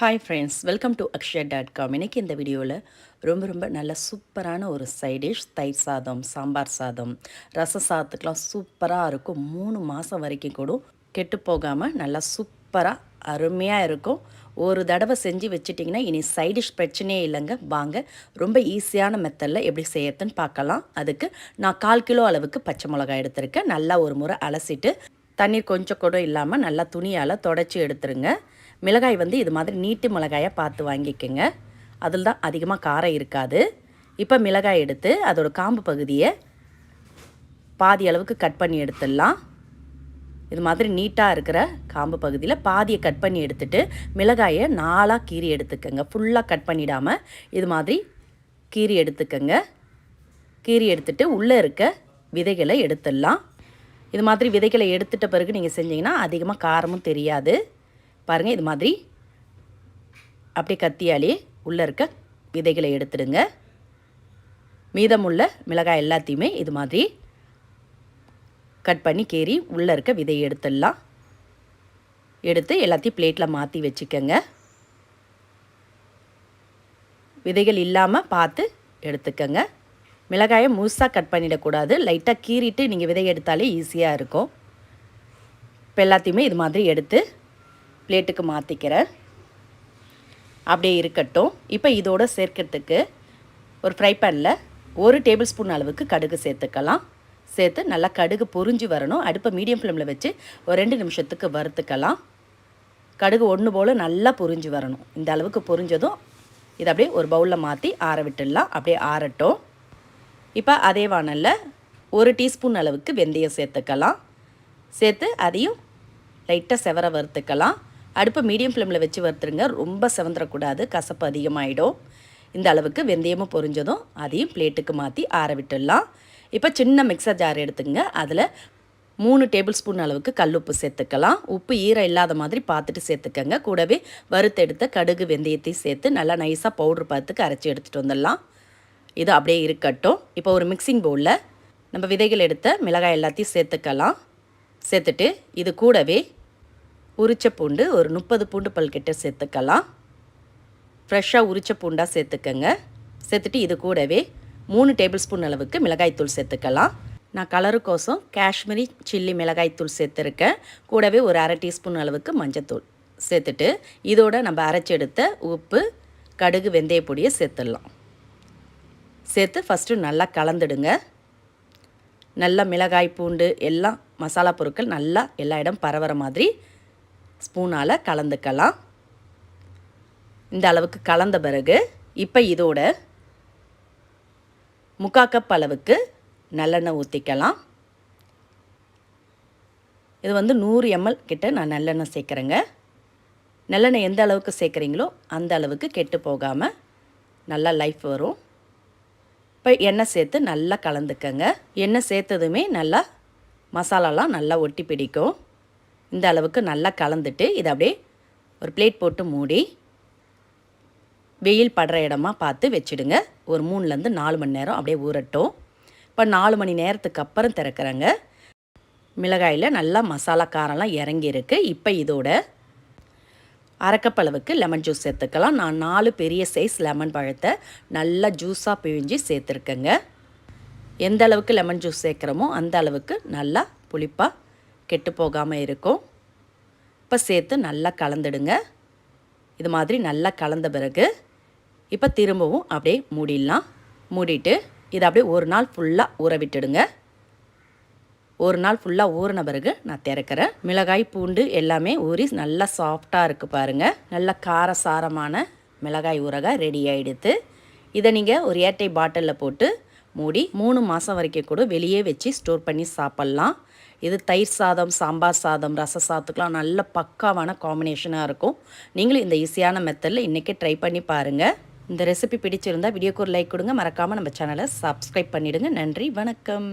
Hi friends welcome to Akshaya dot com இன்றைக்கி இந்த வீடியோவில் ரொம்ப ரொம்ப நல்ல சூப்பரான ஒரு சைட் டிஷ் தயிர் சாதம் சாம்பார் சாதம் ரச சாதத்துக்கெலாம் சூப்பராக இருக்கும். மூணு மாதம் வரைக்கும் கூட கெட்டு போகாமல் நல்லா சூப்பராக அருமையாக இருக்கும். ஒரு தடவை செஞ்சு வச்சுட்டிங்கன்னா இனி சைடிஷ் பிரச்சனையே இல்லைங்க. வாங்க ரொம்ப ஈஸியான மெத்தடில் எப்படி செய்யறதுன்னு பார்க்கலாம். அதுக்கு நான் கால் கிலோ அளவுக்கு பச்சை மிளகாய் எடுத்திருக்கேன். நல்லா ஒரு முறை அலசிட்டு தண்ணீர் கொஞ்சம் கூட இல்லாமல் நல்லா துணியால் தொடச்சி எடுத்துருங்க. மிளகாய் வந்து இது மாதிரி நீட்டு மிளகாயாக பார்த்து வாங்கிக்கோங்க. அதில் தான் அதிகமாக காரம் இருக்காது. இப்போ மிளகாய் எடுத்து அதோடய காம்பு பகுதியை பாதி அளவுக்கு கட் பண்ணி எடுத்துடலாம். இது மாதிரி நீட்டாக இருக்கிற காம்பு பகுதியில் பாதியை கட் பண்ணி எடுத்துட்டு மிளகாயை நாலாக கீறி எடுத்துக்கோங்க. ஃபுல்லாக கட் பண்ணிடாமல் இது மாதிரி கீறி எடுத்துக்கோங்க. கீறி எடுத்துட்டு உள்ளே இருக்க விதைகளை எடுத்துடலாம். இது மாதிரி விதைகளை எடுத்துட்ட பிறகு நீங்கள் செஞ்சீங்கன்னா அதிகமாக காரமும் தெரியாது. பாருங்கள் இது மாதிரி அப்படியே கத்தியாலே உள்ளே இருக்க விதைகளை எடுத்துடுங்க. மீதமுள்ள மிளகாய் எல்லாத்தையுமே இது மாதிரி கட் பண்ணி கீறி உள்ளே இருக்க விதையை எடுத்துடலாம். எடுத்து எல்லாத்தையும் பிளேட்டில் மாற்றி வச்சுக்கோங்க. விதைகள் இல்லாமல் பார்த்து எடுத்துக்கோங்க. மிளகாயை முழுசாக கட் பண்ணிடக்கூடாது. லைட்டாக கீறிட்டு நீங்கள் விதை எடுத்தாலே ஈஸியாக இருக்கும். இப்போ எல்லாத்தையுமே இது மாதிரி எடுத்து பிளேட்டுக்கு மாற்றிக்கிறேன் அப்படியே இருக்கட்டும். இப்போ இதோடு சேர்க்கறதுக்கு ஒரு ஃப்ரை பேனில் ஒரு டேபிள் ஸ்பூன் அளவுக்கு கடுகு சேர்த்துக்கலாம். சேர்த்து நல்லா கடுகு பொறிஞ்சு வரணும். அடுப்பை மீடியம் ஃப்ளேமில் வச்சு ஒரு ரெண்டு நிமிஷத்துக்கு வறுத்துக்கலாம். கடுகு ஒன்று போல் நல்லா பொறிஞ்சு வரணும். இந்த அளவுக்கு பொறிஞ்சதும் இதை அப்படியே ஒரு பவுலில் மாற்றி ஆற விட்டுடலாம். அப்படியே ஆறட்டும். இப்போ அதே வானலில் ஒரு டீஸ்பூன் அளவுக்கு வெந்தயம் சேர்த்துக்கலாம். சேர்த்து அதையும் லைட்டாக செவர வறுத்துக்கலாம். அடுப்பை மீடியம் ஃப்ளேமில் வச்சு வறுத்துருங்க. ரொம்ப செவந்துடக்கூடாது கசப்பு அதிகமாகிடும் இந்த அளவுக்கு வெந்தயமும் பொரிஞ்சதும் அதையும் பிளேட்டுக்கு மாற்றி ஆற விட்டுடலாம். இப்போ சின்ன மிக்சர் ஜார் எடுத்துங்க அதில் மூணு டேபிள் ஸ்பூன் அளவுக்கு கல்லுப்பு சேர்த்துக்கலாம். உப்பு ஈரம் இல்லாத மாதிரி பார்த்துட்டு சேர்த்துக்கங்க. கூடவே வறுத்தெடுத்த கடுகு வெந்தயத்தையும் சேர்த்து நல்லா நைஸாக பவுட்ரு பார்த்துக்கு அரைச்சி எடுத்துகிட்டு வந்துடலாம். இது அப்படியே இருக்கட்டும். இப்போ ஒரு மிக்சிங் பவுலில் நம்ம விதைகள் எடுத்த மிளகாய் எல்லாத்தையும் சேர்த்துக்கலாம். சேர்த்துட்டு இது கூடவே உரிச்ச பூண்டு ஒரு முப்பது பூண்டு பல் கிட்ட சேர்த்துக்கலாம். ஃப்ரெஷ்ஷாக உரிச்ச பூண்டாக சேர்த்துக்கங்க. சேர்த்துட்டு இது கூடவே மூணு டேபிள் ஸ்பூன் அளவுக்கு மிளகாய்த்தூள் சேர்த்துக்கலாம். நான் கலருக்கோசம் காஷ்மீரி சில்லி மிளகாய்த்தூள் சேர்த்துருக்கேன். கூடவே ஒரு அரை டீஸ்பூன் அளவுக்கு மஞ்சத்தூள் சேர்த்துட்டு இதோட நம்ம அரைச்சி எடுத்த உப்பு கடுகு வெந்தய பொடியை சேர்த்துடலாம். சேர்த்து ஃபஸ்ட்டு நல்லா கலந்துடுங்க. நல்லா மிளகாய் பூண்டு எல்லாம் மசாலா பொருட்கள் நல்லா எல்லா இடம் பரவுற மாதிரி ஸ்பூனால் கலந்துக்கலாம். இந்த அளவுக்கு கலந்த பிறகு இப்போ இதோட முக்கா கப் அளவுக்கு நல்லெண்ணெய் ஊற்றிக்கலாம் இது வந்து நூறு எம்எல் கிட்ட நான் நல்லெண்ணெய் சேர்க்குறேங்க. நல்லெண்ணெய் எந்த அளவுக்கு சேர்க்குறீங்களோ அந்த அளவுக்கு கெட்டு போகாமல் நல்லா லைஃப் வரும். இப்போ எண்ணெய் சேர்த்து நல்லா கலந்துக்கங்க. எண்ணெய் சேர்த்ததுமே நல்லா மசாலாலாம் நல்லா ஒட்டி பிடிக்கும். இந்த அளவுக்கு நல்லா கலந்துட்டு இதை அப்படியே ஒரு பிளேட் போட்டு மூடி வெயில் படுற இடமா பார்த்து வச்சுடுங்க. ஒரு மூணுலேருந்து நாலு மணி நேரம் அப்படியே ஊறட்டும். இப்போ நாலு மணி நேரத்துக்கு அப்புறம் திறக்கிறேங்க. மிளகாயில் நல்லா மசாலா காரம்லாம் இறங்கியிருக்கு. இப்போ இதோட அரைக்கப்பளவுக்கு லெமன் ஜூஸ் சேர்த்துக்கலாம். நான் நாலு பெரிய சைஸ் லெமன் பழத்தை நல்லா ஜூஸாக பிழிஞ்சு சேர்த்துருக்கேங்க. எந்த அளவுக்கு லெமன் ஜூஸ் சேர்க்குறோமோ அந்த அளவுக்கு நல்லா புளிப்பாக கெட்டு போகாமல் இருக்கும். இப்போ சேர்த்து நல்லா கலந்துடுங்க. இது மாதிரி நல்லா கலந்த பிறகு இப்போ திரும்பவும் அப்படியே மூடிடலாம். மூடிட்டு இதை அப்படியே ஒரு நாள் ஃபுல்லாக ஊற விட்டுடுங்க. ஒரு நாள் ஃபுல்லாக ஊறின பிறகு நான் திறக்கிறேன். மிளகாய் பூண்டு எல்லாமே ஊறி நல்லா சாஃப்டாக இருக்குது பாருங்கள் நல்லா காரசாரமான மிளகாய் ஊறகாய் ரெடி ஆகிடுது இதை நீங்கள் ஒரு ஏட்டை பாட்டிலில் போட்டு மூடி மூணு மாதம் வரைக்கும் கூட வெளியே வச்சு ஸ்டோர் பண்ணி சாப்பிட்லாம். இது தயிர் சாதம் சாம்பார் சாதம் ரச சாதத்துக்கெலாம் நல்ல பக்காவான காம்பினேஷனாக இருக்கும். நீங்களும் இந்த ஈஸியான மெத்தடில் இன்றைக்கே ட்ரை பண்ணி பாருங்கள் இந்த ரெசிபி பிடிச்சிருந்தால் வீடியோக்கு ஒரு லைக் கொடுங்க. மறக்காமல் நம்ம சேனலை சப்ஸ்கிரைப் பண்ணிவிடுங்க நன்றி வணக்கம்.